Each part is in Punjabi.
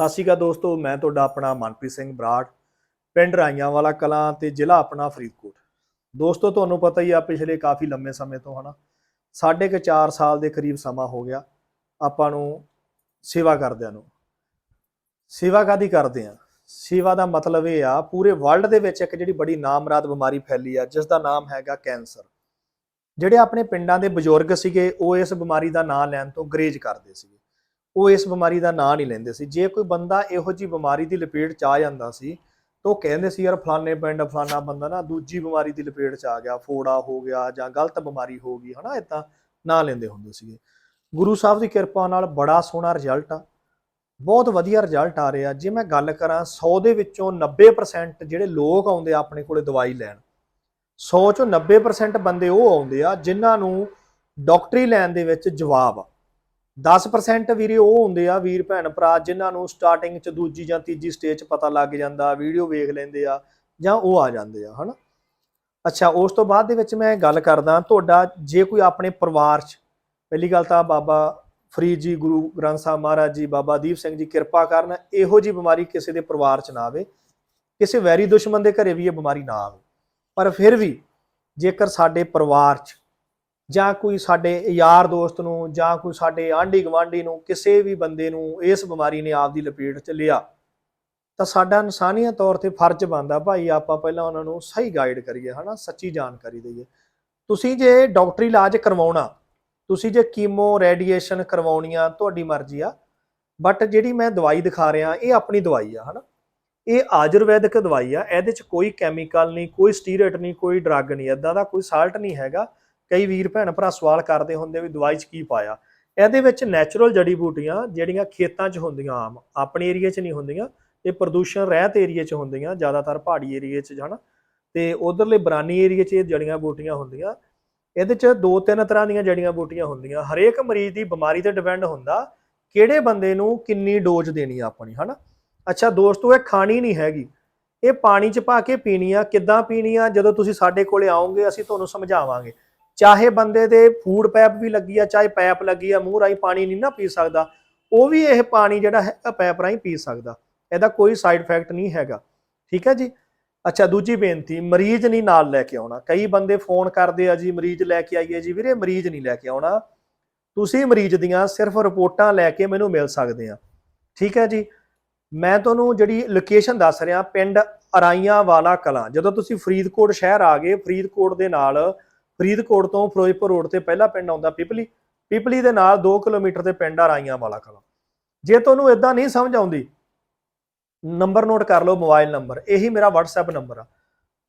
ਸਤਿ ਸ਼੍ਰੀ ਅਕਾਲ ਦੋਸਤੋ, ਮੈਂ ਤੁਹਾਡਾ ਆਪਣਾ ਮਨਪ੍ਰੀਤ ਸਿੰਘ ਬਰਾੜ, ਪਿੰਡ ਰਾਈਆਂ ਵਾਲਾ ਕਲਾਂ ਤੇ ਜ਼ਿਲ੍ਹਾ ਆਪਣਾ ਫਰੀਦਕੋਟ। ਦੋਸਤੋ, ਤੁਹਾਨੂੰ ਪਤਾ ਹੀ ਆ, ਪਿਛਲੇ ਕਾਫੀ ਲੰਮੇ ਸਮੇਂ ਤੋਂ ਹਨਾ, ਸਾਢੇ ਕੁ 4 ਸਾਲ ਦੇ ਕਰੀਬ ਸਮਾਂ ਹੋ ਗਿਆ ਆਪਾਂ ਨੂੰ ਸੇਵਾ ਕਰਦਿਆਂ ਨੂੰ। ਸੇਵਾ ਕਾਦੀ ਕਰਦੇ ਆ? ਸੇਵਾ ਦਾ ਮਤਲਬ ਇਹ ਆ, ਪੂਰੇ ਵਰਲਡ ਦੇ ਵਿੱਚ ਇੱਕ ਜਿਹੜੀ ਬੜੀ ਨਾਮਰਾਦ ਬਿਮਾਰੀ ਫੈਲੀ ਆ ਜਿਸ ਦਾ ਨਾਮ ਹੈਗਾ ਕੈਂਸਰ। ਜਿਹੜੇ ਆਪਣੇ ਪਿੰਡਾਂ ਦੇ ਬਜ਼ੁਰਗ ਸੀਗੇ, ਉਹ ਇਸ ਬਿਮਾਰੀ ਦਾ ਨਾਂ ਲੈਣ ਤੋਂ ਗਰੇਜ ਕਰਦੇ ਸੀਗੇ। ਉਹ ਇਸ ਬਿਮਾਰੀ ਦਾ ਨਾਂ ਨਹੀਂ ਲੈਂਦੇ ਸੀ। ਜੇ ਕੋਈ ਬੰਦਾ ਇਹੋ ਜੀ ਬਿਮਾਰੀ ਦੀ ਲਪੇਟ ਚ ਆ ਜਾਂਦਾ ਸੀ, ਤਾਂ ਉਹ ਕਹਿੰਦੇ ਸੀ, ਯਾਰ, ਫਲਾਣੇ ਪਿੰਡ, ਫਲਾਣਾ ਬੰਦਾ ਨਾ, ਦੂਜੀ ਬਿਮਾਰੀ ਦੀ ਲਪੇਟ ਚ ਆ ਗਿਆ, ਫੋੜਾ ਹੋ ਗਿਆ ਜਾਂ ਗਲਤ ਬਿਮਾਰੀ ਹੋ ਗਈ। ਹਨਾ ਇਦਾਂ ਨਾਂ ਲੈਂਦੇ ਹੁੰਦੇ ਸੀਗੇ। ਗੁਰੂ ਸਾਹਿਬ ਦੀ ਕਿਰਪਾ ਨਾਲ ਬੜਾ ਸੋਹਣਾ ਰਿਜ਼ਲਟ ਆ। ਬਹੁਤ ਵਧੀਆ ਰਿਜ਼ਲਟ ਆ ਰਿਹਾ। ਜੇ ਮੈਂ ਗੱਲ ਕਰਾਂ 100 ਦੇ ਵਿੱਚੋਂ 90% ਜਿਹੜੇ ਲੋਕ ਆਉਂਦੇ ਆ ਆਪਣੇ ਕੋਲੇ ਦਵਾਈ ਲੈਣ 100 ਚੋਂ 90% ਬੰਦੇ ਉਹ ਆਉਂਦੇ ਆ, ਜਿਨ੍ਹਾਂ ਨੂੰ ਡਾਕਟਰੀ ਲੈਣ ਦੇ ਵਿੱਚ ਜਵਾਬ ਆ। 10% ਵੀਰੇ ਉਹ ਹੁੰਦੇ ਆ ਵੀਰ ਭੈਣ ਭਰਾ ਜਿਨ੍ਹਾਂ ਨੂੰ ਸਟਾਰਟਿੰਗ ਚ ਦੂਜੀ ਜਾਂ ਤੀਜੀ ਸਟੇਜ 'ਚ ਪਤਾ ਲੱਗ ਜਾਂਦਾ ਵੀਡੀਓ ਵੇਖ ਲੈਂਦੇ ਆ ਜਾਂ ਉਹ ਆ ਜਾਂਦੇ ਆ, ਹਨਾ? ਅੱਛਾ, ਉਸ ਤੋਂ ਬਾਅਦ ਦੇ ਵਿੱਚ ਮੈਂ ਗੱਲ ਕਰਦਾ ਤੁਹਾਡਾ ਜੇ ਕੋਈ ਆਪਣੇ ਪਰਿਵਾਰ 'ਚ, ਪਹਿਲੀ ਗੱਲ ਤਾਂ ਬਾਬਾ ਫਰੀਦ ਜੀ, ਗੁਰੂ ਗ੍ਰੰਥ ਸਾਹਿਬ ਮਹਾਰਾਜ ਜੀ, ਬਾਬਾ ਦੀਪ ਸਿੰਘ ਜੀ ਕਿਰਪਾ ਕਰਨ ਇਹੋ ਜੀ ਬਿਮਾਰੀ ਕਿਸੇ ਦੇ ਪਰਿਵਾਰ 'ਚ ਨਾ ਆਵੇ, ਕਿਸੇ ਵੈਰੀ ਦੁਸ਼ਮਣ ਦੇ ਘਰੇ ਵੀ ਇਹ ਬਿਮਾਰੀ ਨਾ ਆਵੇ। ਪਰ ਫਿਰ ਵੀ ਜੇਕਰ ਸਾਡੇ ਪਰਿਵਾਰ 'ਚ ਜਾਂ ਕੋਈ ਸਾਡੇ ਯਾਰ ਦੋਸਤ ਨੂੰ ਜਾਂ ਕੋਈ ਸਾਡੇ ਆਂਢੀ ਗਵਾਂਢੀ ਨੂੰ, ਕਿਸੇ ਵੀ ਬੰਦੇ ਨੂੰ ਇਸ ਬਿਮਾਰੀ ਨੇ ਆਪਦੀ ਲਪੇਟ 'ਚ ਲਿਆ, ਤਾਂ ਸਾਡਾ ਇਨਸਾਨੀਅਤ ਤੌਰ ਤੇ ਫਰਜ਼ ਬਣਦਾ ਭਾਈ ਆਪਾਂ ਪਹਿਲਾਂ ਉਹਨਾਂ ਨੂੰ ਸਹੀ ਗਾਈਡ ਕਰੀਏ, ਹਨਾ, ਸੱਚੀ ਜਾਣਕਾਰੀ ਦਈਏ। ਤੁਸੀਂ ਜੇ ਡਾਕਟਰੀ ਇਲਾਜ ਕਰਵਾਉਣਾ, ਤੁਸੀਂ ਜੇ ਕੀਮੋ ਰੇਡੀਏਸ਼ਨ ਕਰਵਾਉਣੀ ਆ ਤੁਹਾਡੀ ਮਰਜ਼ੀ ਆ ਬਟ ਜਿਹੜੀ ਮੈਂ ਦਵਾਈ ਦਿਖਾ ਰਿਹਾ, ਇਹ ਆਪਣੀ ਦਵਾਈ ਆ, ਹਨਾ। ਇਹ ਆਯੁਰਵੈਦਿਕ ਦਵਾਈ ਆ, ਇਹਦੇ 'ਚ ਕੋਈ ਕੈਮੀਕਲ ਨਹੀਂ, ਕੋਈ ਸਟੀਰੋਇਡ ਨਹੀਂ, ਕੋਈ ਡਰੱਗ ਨਹੀਂ ਇਦਾਂ ਦਾ ਕੋਈ ਸਾਲਟ ਨਹੀਂ ਹੈਗਾ। ਕਈ ਵੀਰ ਭੈਣ ਭਰਾ ਸਵਾਲ ਕਰਦੇ ਹੁੰਦੇ ਵੀ ਦਵਾਈ 'ਚ ਕੀ ਪਾਇਆ। ਇਹਦੇ ਵਿੱਚ ਨੈਚੁਰਲ ਜੜੀ ਬੂਟੀਆਂ ਜਿਹੜੀਆਂ ਖੇਤਾਂ 'ਚ ਹੁੰਦੀਆਂ ਆਮ, ਆਪਣੇ ਏਰੀਆ 'ਚ ਨਹੀਂ ਹੁੰਦੀਆਂ, ਇਹ ਪ੍ਰਦੂਸ਼ਣ ਰਹਿਤ ਏਰੀਆ 'ਚ ਹੁੰਦੀਆਂ, ਜ਼ਿਆਦਾਤਰ ਪਹਾੜੀ ਏਰੀਆ 'ਚ ਹਨਾ। ਤੇ ਉਧਰਲੇ ਬਰਾਨੀ ਏਰੀਆ 'ਚ ਇਹ ਜੜੀਆਂ ਬੂਟੀਆਂ ਹੁੰਦੀਆਂ। ਇਹਦੇ 'ਚ ਦੋ ਤਿੰਨ ਤਰ੍ਹਾਂ ਦੀਆਂ ਜੜੀਆਂ ਬੂਟੀਆਂ ਹੁੰਦੀਆਂ। ਹਰੇਕ ਮਰੀਜ਼ ਦੀ ਬਿਮਾਰੀ ਤੇ ਡਿਪੈਂਡ ਹੁੰਦਾ ਕਿਹੜੇ ਬੰਦੇ ਨੂੰ ਕਿੰਨੀ ਡੋਜ਼ ਦੇਣੀ ਆ ਆਪਣੀ, ਹਨਾ। ਅੱਛਾ ਦੋਸਤੋ, ਇਹ ਖਾਣੀ ਨਹੀਂ ਹੈਗੀ। ਇਹ ਪਾਣੀ 'ਚ ਪਾ ਕੇ ਪੀਣੀ ਆ, ਕਿੱਦਾਂ ਪੀਣੀ ਆ, ਜਦੋਂ ਤੁਸੀਂ ਸਾਡੇ ਕੋਲੇ ਆਓਗੇ, ਅਸੀਂ ਤੁਹਾਨੂੰ ਸਮਝਾਵਾਂਗੇ। ਚਾਹੇ ਬੰਦੇ ਦੇ ਫੂਡ ਪੈਪ ਵੀ ਲੱਗੀ ਆ, ਚਾਹੇ ਪੈਪ ਲੱਗੀ ਆ, ਮੂੰਹ ਰਾਹੀਂ ਪਾਣੀ ਨਹੀਂ ਨਾ ਪੀ ਸਕਦਾ, ਉਹ ਵੀ ਇਹ ਪਾਣੀ ਜਿਹੜਾ ਹੈ ਪੈਪ ਰਾਹੀਂ ਪੀ ਸਕਦਾ। ਇਹਦਾ ਕੋਈ ਸਾਈਡ ਇਫੈਕਟ ਨਹੀਂ ਹੈਗਾ। ਠੀਕ ਹੈ ਜੀ? ਅੱਛਾ, ਦੂਜੀ ਬੇਨਤੀ, ਮਰੀਜ਼ ਨਹੀਂ ਨਾਲ ਲੈ ਕੇ ਆਉਣਾ। ਕਈ ਬੰਦੇ ਫੋਨ ਕਰਦੇ ਆ ਜੀ, ਮਰੀਜ਼ ਲੈ ਕੇ ਆਈਏ ਜੀ, ਵੀਰੇ ਮਰੀਜ਼ ਨਹੀਂ ਲੈ ਕੇ ਆਉਣਾ। ਤੁਸੀਂ ਮਰੀਜ਼ ਦੀਆਂ ਸਿਰਫ ਰਿਪੋਰਟਾਂ ਲੈ ਕੇ ਮੈਨੂੰ ਮਿਲ ਸਕਦੇ ਆ। ਠੀਕ ਹੈ ਜੀ? ਮੈਂ ਤੁਹਾਨੂੰ ਜਿਹੜੀ ਲੋਕੇਸ਼ਨ ਦੱਸ ਰਿਹਾ, ਪਿੰਡ ਅਰਾਈਆਂ ਵਾਲਾ ਕਲਾਂ। ਜਦੋਂ ਤੁਸੀਂ ਫਰੀਦਕੋਟ ਸ਼ਹਿਰ ਆ ਗਏ, ਫਰੀਦਕੋਟ ਦੇ ਨਾਲ ਫਰੀਦਕੋਟ ਤੋਂ ਫਿਰੋਜ਼ਪੁਰ ਰੋਡ ਤੇ ਪਹਿਲਾ ਪਿੰਡ ਆਉਂਦਾ ਪਿਪਲੀ। ਪਿਪਲੀ ਦੇ ਨਾਲ 2 ਕਿਲੋਮੀਟਰ ਤੇ ਪਿੰਡ ਆ ਰਾਈਆਂ ਵਾਲਾ ਕਲਾਂ। ਜੇ ਤੁਹਾਨੂੰ ਇਦਾਂ ਨਹੀਂ ਸਮਝ ਆਉਂਦੀ, ਨੰਬਰ ਨੋਟ ਕਰ ਲਓ, ਮੋਬਾਈਲ ਨੰਬਰ। ਇਹੀ ਮੇਰਾ WhatsApp ਨੰਬਰ ਆ।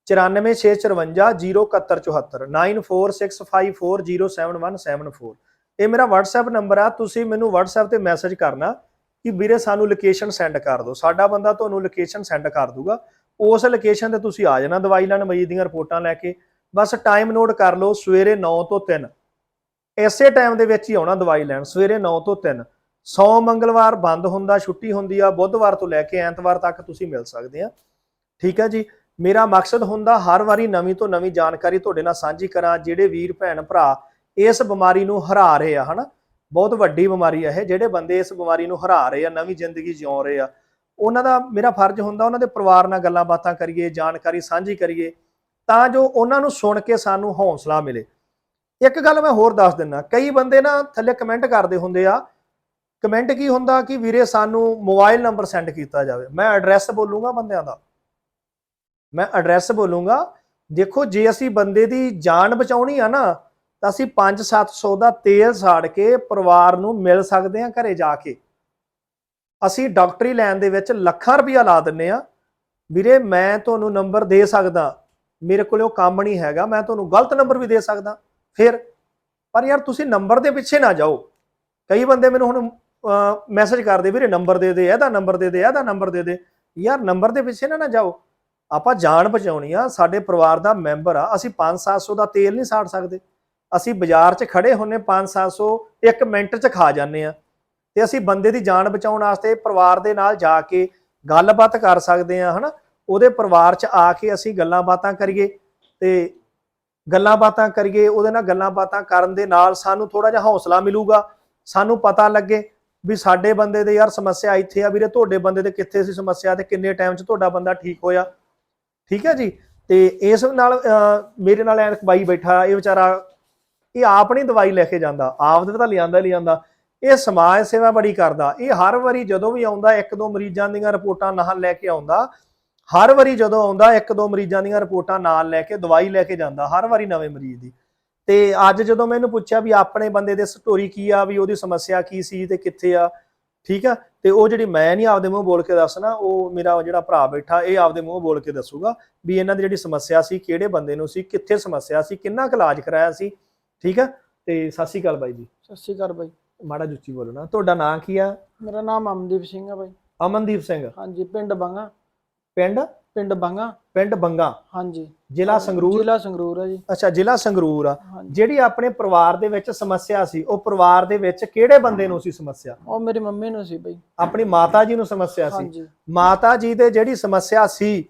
9465407174 9465407174 ਇਹ ਮੇਰਾ WhatsApp ਨੰਬਰ ਆ। ਤੁਸੀਂ ਮੈਨੂੰ WhatsApp ਤੇ ਮੈਸੇਜ ਕਰਨਾ ਕਿ ਵੀਰੇ ਸਾਨੂੰ ਲੋਕੇਸ਼ਨ ਸੈਂਡ ਕਰ ਦਿਓ। ਸਾਡਾ ਬੰਦਾ ਤੁਹਾਨੂੰ ਲੋਕੇਸ਼ਨ ਸੈਂਡ ਕਰ ਦੂਗਾ। ਉਸ ਲੋਕੇਸ਼ਨ ਤੇ ਤੁਸੀਂ ਆ ਜਾਣਾ ਦਵਾਈ ਲੈਣ ਮਰੀਜ਼ ਦੀਆਂ ਰਿਪੋਰਟਾਂ ਲੈ ਕੇ। ਬਸ ਟਾਈਮ ਨੋਟ ਕਰ ਲਓ, ਸਵੇਰੇ 9 ਤੋਂ 3 ਇਸੇ ਟਾਈਮ ਦੇ ਵਿੱਚ ਹੀ ਆਉਣਾ ਦਵਾਈ ਲੈਣ, ਸਵੇਰੇ 9 ਤੋਂ 3 ਸੌ ਮੰਗਲਵਾਰ ਬੰਦ ਹੁੰਦਾ, ਛੁੱਟੀ ਹੁੰਦੀ ਆ, ਬੁੱਧਵਾਰ ਤੋਂ ਲੈ ਕੇ ਐਤਵਾਰ ਤੱਕ ਤੁਸੀਂ ਮਿਲ ਸਕਦੇ ਆ। ਠੀਕ ਹੈ ਜੀ? ਮੇਰਾ ਮਕਸਦ ਹੁੰਦਾ ਹਰ ਵਾਰੀ ਨਵੀਂ ਤੋਂ ਨਵੀਂ ਜਾਣਕਾਰੀ ਤੁਹਾਡੇ ਨਾਲ ਸਾਂਝੀ ਕਰਾਂ, ਜਿਹੜੇ ਵੀਰ, ਭੈਣ, ਭਰਾ ਇਸ ਬਿਮਾਰੀ ਨੂੰ ਹਰਾ ਰਹੇ ਆ, ਹਨਾ? ਬਹੁਤ ਵੱਡੀ ਬਿਮਾਰੀ ਆ ਇਹ, ਜਿਹੜੇ ਬੰਦੇ ਇਸ ਬਿਮਾਰੀ ਨੂੰ ਹਰਾ ਰਹੇ ਆ, ਨਵੀਂ ਜ਼ਿੰਦਗੀ ਜਿਉ ਰਹੇ ਆ। ਉਹਨਾਂ ਦਾ ਮੇਰਾ ਫਰਜ਼ ਹੁੰਦਾ ਉਹਨਾਂ ਦੇ ਪਰਿਵਾਰ ਨਾਲ ਗੱਲਾਂ ਬਾਤਾਂ ਕਰੀਏ, ਜਾਣਕਾਰੀ ਸਾਂਝੀ ਕਰੀਏ। ਤਾਂ ਜੋ ਉਹਨਾਂ ਨੂੰ ਸੁਣ ਕੇ ਸਾਨੂੰ ਹੌਸਲਾ ਮਿਲੇ। ਇੱਕ ਗੱਲ ਮੈਂ ਹੋਰ ਦੱਸ ਦਿੰਨਾ, ਕਈ ਬੰਦੇ ਨਾ ਥੱਲੇ ਕਮੈਂਟ ਕਰਦੇ ਹੁੰਦੇ ਆ ਕਮੈਂਟ ਕੀ ਹੁੰਦਾ ਕਿ ਵੀਰੇ ਸਾਨੂੰ ਮੋਬਾਈਲ ਨੰਬਰ ਸੈਂਡ ਕੀਤਾ ਜਾਵੇ। ਮੈਂ ਐਡਰੈਸ ਬੋਲੂੰਗਾ ਬੰਦਿਆਂ ਦਾ। ਮੈਂ ਐਡਰੈਸ ਬੋਲੂੰਗਾ, ਦੇਖੋ ਜੇ ਅਸੀਂ ਬੰਦੇ ਦੀ ਜਾਨ ਬਚਾਉਣੀ ਆ ਨਾ, ਤਾਂ ਅਸੀਂ 5-700 ਦਾ ਤੇਲ ਸਾੜ ਕੇ ਪਰਿਵਾਰ ਨੂੰ ਮਿਲ ਸਕਦੇ ਹਾਂ ਘਰੇ ਜਾ ਕੇ। ਅਸੀਂ ਡਾਕਟਰੀ ਲੈਣ ਦੇ ਵਿੱਚ ਲੱਖਾਂ ਰੁਪਇਆ ਲਾ ਦਿੰਨੇ ਆ। ਵੀਰੇ ਮੈਂ ਤੁਹਾਨੂੰ ਨੰਬਰ ਦੇ ਸਕਦਾ। ਮੇਰੇ ਕੋਲੇ ਉਹ ਕੰਮ ਨਹੀਂ ਹੈਗਾ, ਮੈਂ ਤੁਹਾਨੂੰ ਗਲਤ ਨੰਬਰ ਵੀ ਦੇ ਸਕਦਾ। ਫਿਰ, ਪਰ ਯਾਰ ਤੁਸੀਂ ਨੰਬਰ ਦੇ ਪਿੱਛੇ ਨਾ ਜਾਓ। ਕਈ ਬੰਦੇ ਮੈਨੂੰ ਹੁਣ ਮੈਸੇਜ ਕਰਦੇ, ਵੀਰੇ ਨੰਬਰ ਦੇ ਦੇ, ਇਹਦਾ ਨੰਬਰ ਦੇ ਦੇ, ਇਹਦਾ ਨੰਬਰ ਦੇ ਦੇ। ਯਾਰ ਨੰਬਰ ਦੇ ਪਿੱਛੇ ਨਾ ਨਾ ਜਾਓ। ਆਪਾਂ ਜਾਨ ਬਚਾਉਣੀ ਆ, ਸਾਡੇ ਪਰਿਵਾਰ ਦਾ ਮੈਂਬਰ ਆ। ਅਸੀਂ 5-700 ਦਾ ਤੇਲ ਨਹੀਂ ਸਾੜ ਸਕਦੇ। ਅਸੀਂ ਬਾਜ਼ਾਰ 'ਚ ਖੜੇ ਹੁੰਨੇ 5-700 ਇੱਕ ਮਿੰਟ 'ਚ ਖਾ ਜਾਂਦੇ ਆ। ਤੇ ਅਸੀਂ ਬੰਦੇ ਦੀ ਜਾਨ ਬਚਾਉਣ ਵਾਸਤੇ ਪਰਿਵਾਰ ਦੇ ਨਾਲ ਜਾ ਕੇ ਗੱਲਬਾਤ ਕਰ ਸਕਦੇ ਆ, ਹਨਾ? ਉਹਦੇ ਪਰਿਵਾਰ 'ਚ ਆ ਕੇ ਅਸੀਂ ਗੱਲਾਂ ਬਾਤਾਂ ਕਰੀਏ ਤੇ ਗੱਲਾਂ ਬਾਤਾਂ ਕਰੀਏ ਉਹਦੇ ਨਾਲ ਗੱਲਾਂ ਬਾਤਾਂ ਕਰਨ ਦੇ ਨਾਲ ਸਾਨੂੰ ਥੋੜਾ ਜਿਹਾ ਹੌਸਲਾ ਮਿਲੂਗਾ ਸਾਨੂੰ ਪਤਾ ਲੱਗੇ ਵੀ ਸਾਡੇ ਬੰਦੇ ਦੇ ਯਾਰ ਸਮੱਸਿਆ ਇੱਥੇ ਆ ਵੀਰੇ ਤੁਹਾਡੇ ਬੰਦੇ ਦੇ ਕਿੱਥੇ ਸੀ ਸਮੱਸਿਆ ਤੇ ਕਿੰਨੇ ਟਾਈਮ 'ਚ ਤੁਹਾਡਾ ਬੰਦਾ ਠੀਕ ਹੋਇਆ। ਠੀਕ ਹੈ ਜੀ? ਤੇ ਇਸ ਨਾਲ ਅਹ, ਮੇਰੇ ਨਾਲ ਐਨਕ ਬਾਈ ਬੈਠਾ ਇਹ ਵਿਚਾਰਾ ਇਹ ਆਪ ਨਹੀਂ ਦਵਾਈ ਲੈ ਕੇ ਜਾਂਦਾ ਆਪ ਦੇ ਤਾਂ ਲਿਆਂਦਾ ਲਿਆਂਦਾ। ਇਹ ਸਮਾਜ ਸੇਵਾ ਬੜੀ ਕਰਦਾ ਇਹ ਹਰ ਵਾਰੀ ਜਦੋਂ ਵੀ ਆਉਂਦਾ ਇੱਕ ਦੋ ਮਰੀਜ਼ਾਂ ਦੀਆਂ ਰਿਪੋਰਟਾਂ ਨਾਲ ਲੈ ਕੇ ਆਉਂਦਾ ਹਰ ਵਾਰੀ ਜਦੋਂ ਆਉਂਦਾ ਇੱਕ ਦੋ ਮਰੀਜ਼ਾਂ ਦੀਆਂ ਰਿਪੋਰਟਾਂ ਨਾਲ ਲੈ ਕੇ ਦਵਾਈ ਲੈ ਕੇ ਜਾਂਦਾ ਹਰ ਵਾਰੀ ਨਵੇਂ ਮਰੀਜ਼ ਦੀ। ਤੇ ਅੱਜ ਜਦੋਂ ਮੈਂ ਇਹਨੂੰ ਪੁੱਛਿਆ ਵੀ ਆਪਣੇ ਬੰਦੇ ਦੇ ਸਟੋਰੀ ਕੀ ਆ ਵੀ ਉਹਦੀ ਸਮੱਸਿਆ ਕੀ ਸੀ ਤੇ ਕਿੱਥੇ ਆ ਠੀਕ ਆ? ਤੇ ਉਹ ਜਿਹੜੀ ਮੈਂ ਨਹੀਂ ਆਪਦੇ ਮੂੰਹ ਬੋਲ ਕੇ ਦੱਸਣਾ ਉਹ ਮੇਰਾ ਜਿਹੜਾ ਭਰਾ ਬੈਠਾ ਇਹ ਆਪਦੇ ਮੂੰਹ ਬੋਲ ਕੇ ਦੱਸੂਗਾ ਵੀ ਇਹਨਾਂ ਦੀ ਜਿਹੜੀ ਸਮੱਸਿਆ ਸੀ ਕਿਹੜੇ ਬੰਦੇ ਨੂੰ ਸੀ ਕਿੱਥੇ ਸਮੱਸਿਆ ਸੀ ਕਿੰਨਾ ਕੁ ਇਲਾਜ ਕਰਾਇਆ ਸੀ ਠੀਕ ਆ? ਤੇ ਸਤਿ ਸ਼੍ਰੀ ਅਕਾਲ ਬਾਈ ਜੀ। ਸਤਿ ਸ਼੍ਰੀ ਅਕਾਲ ਬਾਈ। ਮਾੜਾ ਜੁੱਚੀ ਬੋਲੋ ਨਾ ਤੁਹਾਡਾ ਨਾਂ ਕੀ ਆ? ਮੇਰਾ ਨਾਮ ਅਮਨਦੀਪ ਸਿੰਘ ਹੈ ਬਾਈ। ਅਮਨਦੀਪ ਸਿੰਘ। ਹਾਂਜੀ ਪਿੰਡ ਬੰਗਾ। ਪਿੰਡ? ਪਿੰਡ ਬੰਗਾ। ਪਿੰਡ ਬੰਗਾ। ਹਾਂਜੀ। ਜ਼ਿਲ੍ਹਾ ਸੰਗਰੂਰ? ਜ਼ਿਲ੍ਹਾ ਸੰਗਰੂਰ ਹੈ ਜੀ। ਅੱਛਾ ਜ਼ਿਲ੍ਹਾ ਸੰਗਰੂਰ ਆ। ਜਿਹੜੀ ਆਪਣੇ ਪਰਿਵਾਰ ਦੇ ਵਿੱਚ ਸਮੱਸਿਆ ਸੀ ਉਹ ਪਰਿਵਾਰ ਦੇ ਵਿੱਚ ਕਿਹੜੇ ਬੰਦੇ ਨੂੰ ਸੀ ਸਮੱਸਿਆ? ਉਹ ਮੇਰੀ ਮੰਮੀ ਨੂੰ ਸੀ ਬਾਈ। ਆਪਣੀ ਮਾਤਾ ਜੀ ਨੂੰ ਸਮੱਸਿਆ ਸੀ। ਹਾਂਜੀ। ਮਾਤਾ ਜੀ ਦੇ ਜਿਹੜੀ ਸਮੱਸਿਆ ਸੀ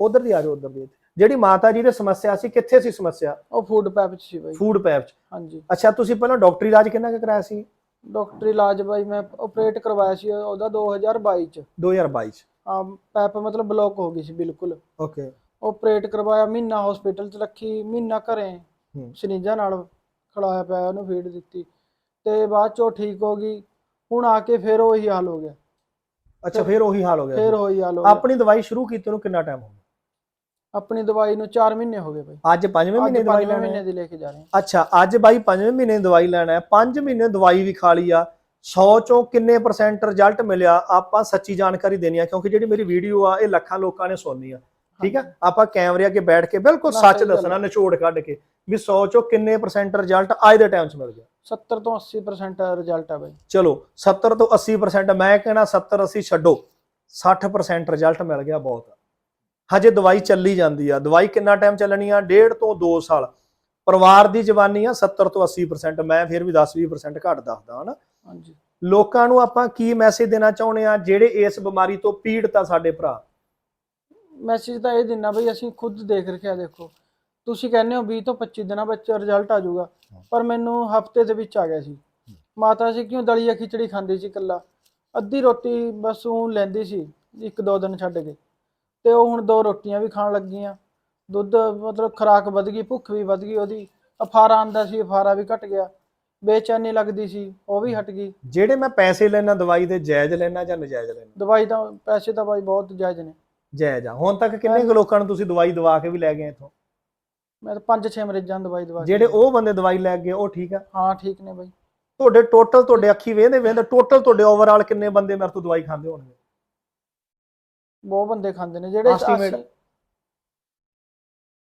ਉਧਰ ਦੀ ਆ ਜਾਓ ਉਧਰ ਦੀ ਜਿਹੜੀ ਮਾਤਾ ਜੀ ਦੇ ਸਮੱਸਿਆ ਸੀ ਕਿੱਥੇ ਸੀ ਸਮੱਸਿਆ? ਉਹ ਫੂਡ ਪੈਪ ਚ ਸੀ ਬਾਈ। ਫੂਡ ਪੈਪ ਚ। ਹਾਂਜੀ। ਅੱਛਾ ਤੁਸੀਂ ਪਹਿਲਾਂ ਡਾਕਟਰੀ ਇਲਾਜ ਕਿੰਨਾ ਕੁ ਕਰਾਇਆ ਸੀ? ਡਾਕਟਰੀ ਇਲਾਜ ਬਾਈ ਮੈਂ ਆਪਰੇਟ ਕਰਵਾਇਆ ਸੀ ਉਹਦਾ 2022 ਚ। 2022 ਚ। ਆ ਪੈਪ ਮਤਲਬ ਬਲੌਕ ਹੋ ਗਈ ਸੀ ਬਿਲਕੁਲ। ਓਕੇ ਆਪਰੇਟ ਕਰਵਾਇਆ ਮਹੀਨਾ ਹਸਪੀਟਲ ਚ ਰੱਖੀ ਮਹੀਨਾ ਘਰੇ ਹੂੰ। ਸਨੀਜਾ ਨਾਲ ਖੜਾਇਆ ਪਿਆ ਉਹਨੂੰ ਫੀਡ ਦਿੱਤੀ। ਤੇ ਬਾਅਦ ਚੋਂ ਠੀਕ ਹੋ ਗਈ। ਹੁਣ ਆ ਕੇ ਫਿਰ ਉਹੀ ਹਾਲ ਹੋ ਗਿਆ। ਅੱਛਾ ਫਿਰ ਉਹੀ ਹਾਲ ਹੋ ਗਿਆ। ਫਿਰ। ਉਹੀ ਹਾਲ ਹੋ ਗਿਆ। ਆਪਣੀ ਦਵਾਈ ਸ਼ੁਰੂ ਕੀਤੀ ਨੂੰ ਕਿੰਨਾ ਟਾਈਮ ਹੋ ਗਿਆ? ਆਪਣੀ ਦਵਾਈ ਨੂੰ 4 ਮਹੀਨੇ ਹੋ ਗਏ ਬਾਈ। ਅੱਜ 5ਵੇਂ ਅੱਜ ਮਹੀਨੇ ਦਵਾਈ ਲੈਣੀ ਮਹੀਨੇ ਹੈ ਦੀ ਲੈ ਕੇ ਜਾ ਰਹੇ ਹਾਂ। ਅੱਛਾ ਅੱਜ ਬਾਈ 5ਵੇਂ ਮਹੀਨੇ ਦੀ ਦਵਾਈ ਲੈਣਾ ਹੈ। 5 ਮਹੀਨੇ ਦਵਾਈ ਵੀ ਖਾ ਲਈ ਆ। 100 ਚੋਂ ਕਿੰਨੇ ਪਰਸੈਂਟ ਰਿਜ਼ਲਟ ਮਿਲਿਆ ਆਪਾਂ ਸੱਚੀ ਜਾਣਕਾਰੀ ਦੇਣੀ ਆ ਕਿਉਂਕਿ ਜਿਹੜੀ ਮੇਰੀ ਵੀਡੀਓ ਆ ਇਹ ਲੱਖਾਂ ਲੋਕਾਂ ਨੇ ਸੁਣਨੀ ਆ। ਠੀਕ ਆ? ਆਪਾਂ ਕੈਮਰੇ ਅੱਗੇ ਬੈਠ ਕੇ ਬਿਲਕੁਲ ਸੱਚ ਦੱਸਣਾ। ਨਿਚੋੜ ਕੱਢ ਕੇ ਵੀ 100 ਚੋਂ ਕਿੰਨੇ ਪਰਸੈਂਟ ਰਿਜ਼ਲਟ ਅੱਜ ਦੇ ਟਾਈਮ 'ਚ ਮਿਲ ਗਿਆ। 70 ਤੋਂ 80% ਰਿਜ਼ਲਟ ਆ ਬਾਈ। ਚਲੋ 70 ਤੋਂ 80% ਮੈਂ ਕਹਿਣਾ 70 80 ਛੱਡੋ 60% ਰਿਜ਼ਲਟ ਮਿਲ ਗਿਆ ਬਹੁਤ। ਹਜੇ ਦਵਾਈ ਚੱਲੀ ਜਾਂਦੀ ਆ। ਦਵਾਈ ਕਿੰਨਾ ਟਾਈਮ ਚੱਲਣੀ ਆ? ਡੇਢ ਤੋਂ 2 ਸਾਲ। ਪਰਿਵਾਰ ਦੀ ਜਵਾਨੀ ਆ 70 ਤੋਂ 80% ਮੈਂ ਫਿਰ ਵੀ 10 20% ਘੱਟ ਦੱਸਦਾ ਹਨਾ? ਹਾਂਜੀ। ਲੋਕਾਂ ਨੂੰ ਆਪਾਂ ਕੀ ਮੈਸੇਜ ਦੇਣਾ ਚਾਹੁੰਦੇ ਆ ਜਿਹੜੇ ਇਸ ਬਿਮਾਰੀ ਤੋਂ ਪੀੜਤ ਆ ਸਾਡੇ ਭਰਾ? ਮੈਸੇਜ ਤਾਂ ਇਹ ਦਿੰਨਾ ਬਈ ਅਸੀਂ ਖੁਦ ਦੇਖ ਰੱਖਿਆ ਦੇਖੋ। ਤੁਸੀਂ ਕਹਿੰਦੇ ਹੋ 20 ਤੋਂ 25 ਦਿਨਾਂ ਵਿੱਚ ਰਿਜ਼ਲਟ ਆ ਜਾਊਗਾ ਪਰ ਮੈਨੂੰ ਹਫ਼ਤੇ ਦੇ ਵਿੱਚ ਆ ਗਿਆ ਸੀ। ਮਾਤਾ ਸੀ ਕਿਉਂ ਦਲੀਆ ਖਿਚੜੀ ਖਾਂਦੀ ਸੀ ਇਕੱਲਾ? ਅੱਧੀ ਰੋਟੀ ਬਸ ਉਹ ਲੈਂਦੀ ਸੀ ਇੱਕ ਦੋ ਦਿਨ ਛੱਡ ਕੇ। ਤੇ ਉਹ ਹੁਣ ਦੋ ਰੋਟੀਆਂ ਵੀ ਖਾਣ ਲੱਗੀਆਂ। ਦੁੱਧ ਮਤਲਬ ਖੁਰਾਕ ਵਧ ਗਈ ਭੁੱਖ ਵੀ ਵਧ ਗਈ ਉਹਦੀ ਅਫਾਰਾ ਆਂਦਾ ਸੀ ਅਫਾਰਾ ਵੀ ਘਟ ਗਿਆ। ਬੇਚੈਨੀ ਲੱਗਦੀ ਸੀ ਉਹ ਵੀ ਹਟ ਗਈ। ਜਿਹੜੇ ਮੈਂ ਪੈਸੇ ਲੈਣਾ ਦਵਾਈ ਦੇ ਜਾਇਜ਼ ਲੈਣਾ ਜਾਂ ਨਜਾਇਜ਼ ਲੈਣਾ ਦਵਾਈ ਤਾਂ ਪੈਸੇ ਤਾਂ ਬਾਈ ਬਹੁਤ ਜਾਇਜ਼ ਨੇ। ਜਾਇਜ਼ ਆ। ਹੁਣ ਤੱਕ ਕਿੰਨੇ ਕੁ ਲੋਕਾਂ ਨੂੰ ਤੁਸੀਂ ਦਵਾਈ ਦਵਾ ਕੇ ਵੀ ਲੈ ਗਏ ਇਥੋਂ? ਮੈਂ ਤਾਂ ਪੰਜ ਛੇ ਮਰੀਜ਼ਾਂ ਨੂੰ ਦਵਾਈ ਦਵਾ ਕੇ ਜਿਹੜੇ ਉਹ ਬੰਦੇ ਦਵਾਈ ਲੈ ਗਏ ਉਹ ਠੀਕ ਆ? ਹਾਂ ਠੀਕ ਨੇ ਬਾਈ। ਤੁਹਾਡੇ ਟੋਟਲ ਤੁਹਾਡੇ ਅੱਖੀ ਵੇਂਦੇ ਵੇਂਦੇ ਟੋਟਲ ਤੁਹਾਡੇ ਓਵਰਆਲ ਕਿੰਨੇ ਬੰਦੇ ਮੇਰੇ ਤੋਂ ਦਵਾਈ ਖਾਂਦੇ ਹੋਣਗੇ? ਬਹੁਤ ਬੰਦੇ ਖਾਂਦੇ ਨੇ ਜਿਹੜੇ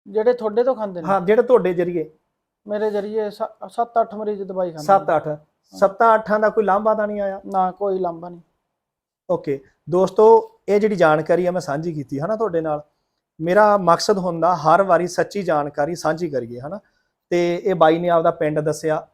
ਜਿਹੜੇ ਤੁਹਾਡੇ ਤੋਂ ਖਾਂਦੇ ਨੇ। ਹਾਂ ਜਿਹੜੇ ਤੁਹਾਡੇ ਜਰੀਏ। ਮੇਰੇ ਜਰੀਏ 7-8 ਮਰੀਜ਼ ਦਵਾਈ ਖਾਂਦੇ 7 8 7 8 ਦਾ ਕੋਈ ਲਾਂਭਾ ਤਾਂ ਨਹੀਂ ਆਇਆ? ਨੇ। ਕੋਈ ਲੰਬਾ ਨਹੀਂ। ਓਕੇ। ਦੋਸਤੋ ਇਹ ਜਿਹੜੀ ਜਾਣਕਾਰੀ ਆ ਮੈਂ ਸਾਂਝੀ ਕੀਤੀ ਹਨਾ ਤੁਹਾਡੇ ਨਾਲ? ਮੇਰਾ ਮਕਸਦ ਹੁੰਦਾ ਹਰ ਵਾਰੀ ਸੱਚੀ ਜਾਣਕਾਰੀ ਸਾਂਝੀ ਕਰੀਏ ਹਨਾ? ਤੇ ਇਹ ਬਾਈ ਨੇ ਆਪਦਾ ਪਿੰਡ ਦੱਸਿਆ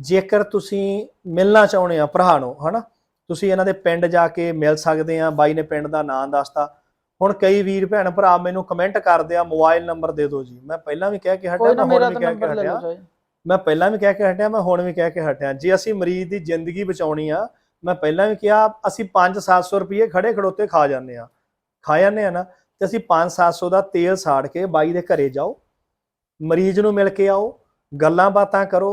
ਜੇਕਰ ਤੁਸੀਂ ਮਿਲਣਾ ਚਾਹੁੰਦੇ ਆ ਭਰਾ ਨੂੰ ਹਨਾ? ਤੁਸੀਂ ਇਹਨਾਂ ਦੇ ਪਿੰਡ ਜਾ ਕੇ ਮਿਲ ਸਕਦੇ ਆ ਬਾਈ ਨੇ ਪਿੰਡ ਦਾ ਨਾਮ ਦੱਸਤਾ ਹੁਣ ਕਈ ਵੀਰ ਭੈਣ ਭਰਾ ਮੈਨੂੰ ਕਮੈਂਟ ਕਰਦੇ ਆ ਮੋਬਾਈਲ ਨੰਬਰ ਦੇ ਦਿਓ ਜੀ। ਮੈਂ ਪਹਿਲਾਂ ਵੀ ਕਹਿ ਕੇ ਹਟਿਆ ਮੈਂ ਹੁਣ ਵੀ ਕਹਿ ਕੇ ਹਟਿਆ। ਮੈਂ ਪਹਿਲਾਂ ਵੀ ਕਹਿ ਕੇ ਹਟਿਆ ਮੈਂ ਹੁਣ ਵੀ ਕਹਿ ਕੇ ਹਟਿਆ। ਜੇ ਅਸੀਂ ਮਰੀਜ਼ ਦੀ ਜ਼ਿੰਦਗੀ ਬਚਾਉਣੀ ਆ ਮੈਂ ਪਹਿਲਾਂ ਵੀ ਕਿਹਾ ਅਸੀਂ 5-700 ਰੁਪਏ ਖੜੇ ਖੜੋਤੇ ਖਾ ਜਾਂਦੇ ਆ। ਖਾ ਜਾਂਦੇ ਆ ਨਾ ਤੇ ਅਸੀਂ 5-700 ਦਾ ਤੇਲ ਸਾੜ ਕੇ ਬਾਈ ਦੇ ਘਰੇ ਜਾਓ ਮਰੀਜ਼ ਨੂੰ ਮਿਲ ਕੇ ਆਓ ਗੱਲਾਂ ਬਾਤਾਂ ਕਰੋ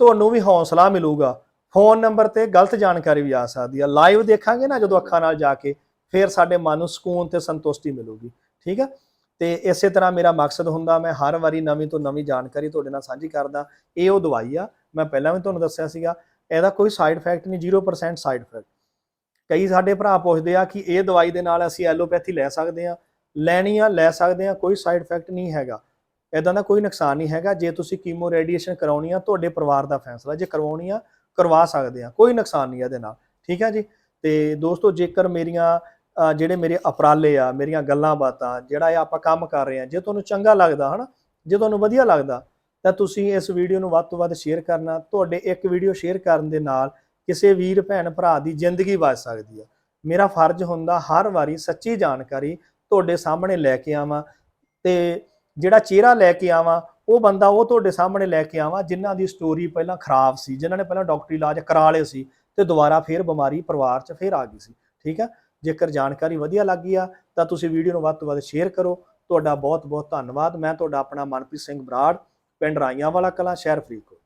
ਤੁਹਾਨੂੰ ਵੀ ਹੌਸਲਾ ਮਿਲੂਗਾ। ਫੋਨ ਨੰਬਰ ਤੇ ਗਲਤ ਜਾਣਕਾਰੀ ਵੀ ਆ ਸਕਦੀ ਆ। ਲਾਈਵ ਦੇਖਾਂਗੇ ਨਾ ਜਦੋਂ ਅੱਖਾਂ ਨਾਲ ਜਾ ਕੇ ਫਿਰ ਸਾਡੇ ਮਨ ਨੂੰ ਸਕੂਨ ਤੇ ਸੰਤੁਸ਼ਟੀ ਮਿਲੂਗੀ, ਠੀਕ ਹੈ ਤੇ ਇਸੇ ਤਰ੍ਹਾਂ ਮੇਰਾ ਮਕਸਦ ਹੁੰਦਾ, ਮੈਂ ਹਰ ਵਾਰੀ ਨਵੀਂ ਤੋਂ ਨਵੀਂ ਜਾਣਕਾਰੀ ਤੁਹਾਡੇ ਨਾਲ ਸਾਂਝੀ ਕਰਦਾ, ਇਹ ਉਹ ਦਵਾਈ ਆ, ਮੈਂ ਪਹਿਲਾਂ ਵੀ ਤੁਹਾਨੂੰ ਦੱਸਿਆ ਸੀਗਾ, ਇਹਦਾ ਕੋਈ ਸਾਈਡ ਇਫੈਕਟ ਨਹੀਂ 0% ਸਾਈਡ ਇਫੈਕਟ ਕਈ ਸਾਡੇ ਭਰਾ ਪੁੱਛਦੇ ਆ ਕਿ ਇਹ ਦਵਾਈ ਦੇ ਨਾਲ ਅਸੀਂ ਐਲੋਪੈਥੀ ਲੈ ਸਕਦੇ ਆ, ਲੈਣੀ ਆ, ਲੈ ਸਕਦੇ ਆ, ਕੋਈ ਸਾਈਡ ਇਫੈਕਟ ਨਹੀਂ ਹੈਗਾ। ਇਦਾਂ ਦਾ ਕੋਈ ਨੁਕਸਾਨ ਨਹੀਂ ਹੈਗਾ, ਜੇ ਤੁਸੀਂ ਕੀਮੋ ਰੇਡੀਏਸ਼ਨ ਕਰਾਉਣੀ ਆ, ਤੁਹਾਡੇ ਪਰਿਵਾਰ ਦਾ ਫੈਸਲਾ, ਜੇ ਕਰਵਾਉਣੀ ਆ, ਕਰਵਾ ਸਕਦੇ ਆ, ਕੋਈ ਨੁਕਸਾਨ ਨਹੀਂ ਇਹਦੇ ਨਾਲ, ਠੀਕ ਹੈ ਜੀ? ਤੇ ਦੋਸਤੋ, ਜੇਕਰ ਮੇਰੀਆਂ ਜਿਹੜੇ ਮੇਰੇ ਅਪਰਾਲੇ ਆ, ਮੇਰੀਆਂ ਗੱਲਾਂ ਬਾਤਾਂ, ਜਿਹੜਾ ਇਹ ਆਪਾਂ ਕੰਮ ਕਰ ਰਹੇ ਆ, ਜੇ ਤੁਹਾਨੂੰ ਚੰਗਾ ਲੱਗਦਾ, ਹਨਾ, ਜੇ ਤੁਹਾਨੂੰ ਵਧੀਆ ਲੱਗਦਾ, ਤਾਂ ਤੁਸੀਂ ਇਸ ਵੀਡੀਓ ਨੂੰ ਵੱਧ ਤੋਂ ਵੱਧ ਸ਼ੇਅਰ ਕਰਨਾ, ਤੁਹਾਡੇ ਇੱਕ ਵੀਡੀਓ ਸ਼ੇਅਰ ਕਰਨ ਦੇ ਨਾਲ ਕਿਸੇ ਵੀਰ, ਭੈਣ, ਭਰਾ ਦੀ ਜ਼ਿੰਦਗੀ ਬਚ ਸਕਦੀ ਆ। ਮੇਰਾ ਫਰਜ਼ ਹੁੰਦਾ ਹਰ ਵਾਰੀ ਸੱਚੀ ਜਾਣਕਾਰੀ ਤੁਹਾਡੇ ਸਾਹਮਣੇ ਲੈ ਕੇ ਆਵਾਂ ਤੇ ਜਿਹੜਾ ਚਿਹਰਾ ਲੈ ਕੇ ਆਵਾਂ, ਉਹ ਬੰਦਾ ਉਹ ਤੁਹਾਡੇ ਸਾਹਮਣੇ ਲੈ ਕੇ ਆਵਾਂ ਜਿਨ੍ਹਾਂ ਦੀ ਸਟੋਰੀ ਪਹਿਲਾਂ ਖਰਾਬ ਸੀ, ਜਿਨ੍ਹਾਂ ਨੇ ਪਹਿਲਾਂ ਡਾਕਟਰੀ ਇਲਾਜ ਕਰਾ ਲਏ ਸੀ ਤੇ ਦੁਬਾਰਾ ਫੇਰ ਬਿਮਾਰੀ ਪਰਿਵਾਰ 'ਚ ਫੇਰ ਆ ਗਈ ਸੀ, ਠੀਕ ਹੈ ਜੇਕਰ ਜਾਣਕਾਰੀ ਵਧੀਆ ਲੱਗੀ ਆ, ਤਾਂ ਤੁਸੀਂ ਵੀਡੀਓ ਨੂੰ ਵੱਧ ਤੋਂ ਵੱਧ ਸ਼ੇਅਰ ਕਰੋ। ਤੁਹਾਡਾ ਬਹੁਤ ਬਹੁਤ ਧੰਨਵਾਦ। ਮੈਂ ਤੁਹਾਡਾ ਆਪਣਾ ਮਨਪ੍ਰੀਤ ਸਿੰਘ ਬਰਾੜ, ਪਿੰਡ ਰਾਈਆਂ ਵਾਲਾ ਕਲਾਂ, ਸ਼ਹਿਰ ਫਰੀਦਕੋਟ।